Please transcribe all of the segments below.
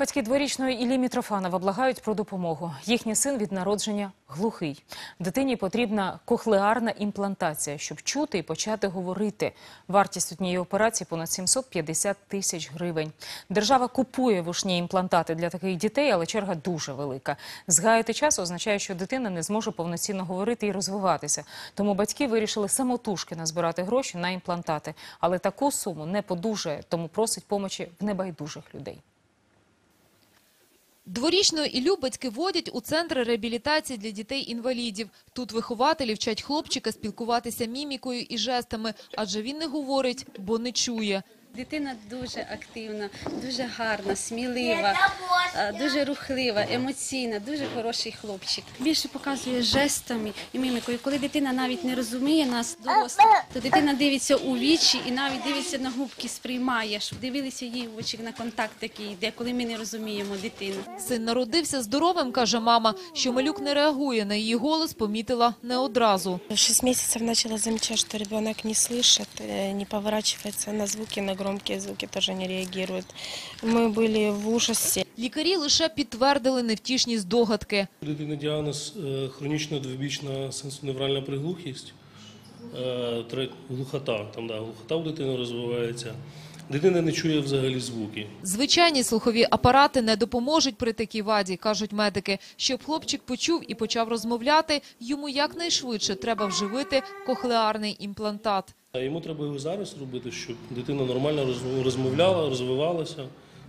Батьки дворічної Іллі Мітрофанова благають про допомогу. Їхній син від народження глухий. Дитині потрібна кохлеарна імплантація, щоб чути і почати говорити. Вартість однієї операції понад 750 тисяч гривень. Держава купує вушні імплантати для таких дітей, але черга дуже велика. Згаяти час означає, що дитина не зможе повноцінно говорити і розвиватися. Тому батьки вирішили самотужки назбирати гроші на імплантати. Але таку суму не подужає, тому просить помочі в небайдужих людей. Дворічну і Любецьки водять у центр реабілітації для дітей-інвалідів. Тут вихователі вчать хлопчика спілкуватися мімікою і жестами, адже він не говорить, бо не чує. Дитина дуже активна, дуже гарна, смілива, е, дуже рухлива, емоційна, дуже хороший хлопчик. Більше показує жестами і мімікою. Коли дитина навіть не розуміє нас дорослих, то дитина дивиться у вічі і навіть дивиться на губки, сприймає, щоб дивилися їй в очі на контакт такий йде, коли ми не розуміємо дитину. Син народився здоровим, каже мама. Що малюк не реагує на її голос, помітила не одразу. В шесть месяцев начала замечать, что ребенок не слышит, э, не поворачивается на звуки, на громкие звуки тоже не реагирует. Мы были в ужасе. Лікарі лише підтвердили невтішні здогадки. У дитини діагноз е, хронічна двобічна сенсоневральна приглухість, е, тре- глухота, там, да, глухота у дитини розвивається. Дитина не чує взагалі звуки. Звичайні слухові апарати не допоможуть при такій ваді, кажуть медики. Щоб хлопчик почув і почав розмовляти, йому якнайшвидше треба вживити кохлеарний імплантат. Йому треба його зараз робити, щоб дитина нормально роз- розмовляла, розвивалася.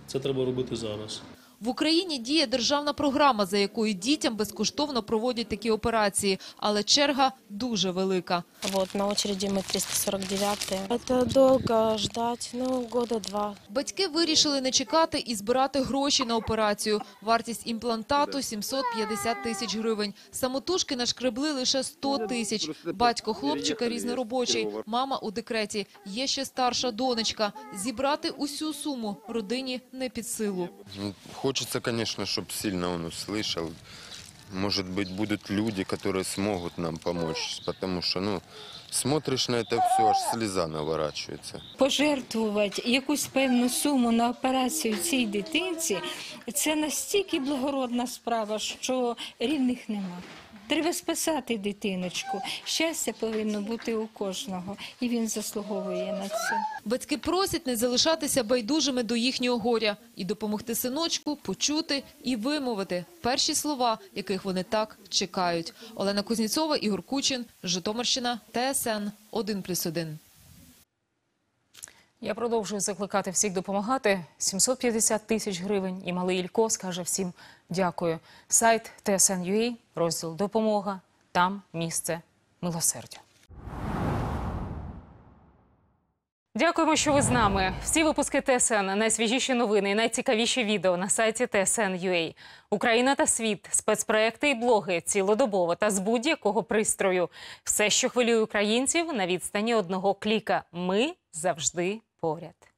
Це треба робити зараз. В Україні діє державна програма, за якою дітям безкоштовно проводять такі операції, але черга дуже велика. Вот, на очереди мы 349 Это долго ждать, ну, года два. Батьки вирішили не чекати і збирати гроші на операцію. Вартість імплантату – 750 тисяч гривень. Самотужки нашкребли лише 100 тисяч. Батько хлопчика різноробочий, мама у декреті. Є ще старша донечка. Зібрати усю суму родині не під силу. Ну, Хочется, конечно, чтобы сильно он услышал. Может быть, будут люди, которые смогут нам помочь, потому что, ну, смотришь на это все, аж слеза наворачивается. пожертвувати якусь певну суму на операцію цій дитинці, це настільки благородна справа, що рівних нема. Треба спасати дитиночку. Щастя повинно бути у кожного, і він заслуговує на це. Батьки просять не залишатися байдужими до їхнього горя і допомогти синочку почути і вимовити перші слова, яких вони так чекають. Олена Кузніцова, Ігор Кучин, Житомирщина, ТСН 1+,1. Я продовжую закликати всіх допомагати. 750 тисяч гривень. І малий Ілько скаже всім дякую. Сайт TSN.ua, розділ «Допомога». Там місце милосердя. Дякуємо, що ви з нами. Всі випуски ТСН, найсвіжіші новини і найцікавіші відео на сайті TSN.ua. Україна та світ, спецпроекти і блоги цілодобово та з будь-якого пристрою. Все, що хвилює українців, на відстані одного кліка. Ми завжди поряд.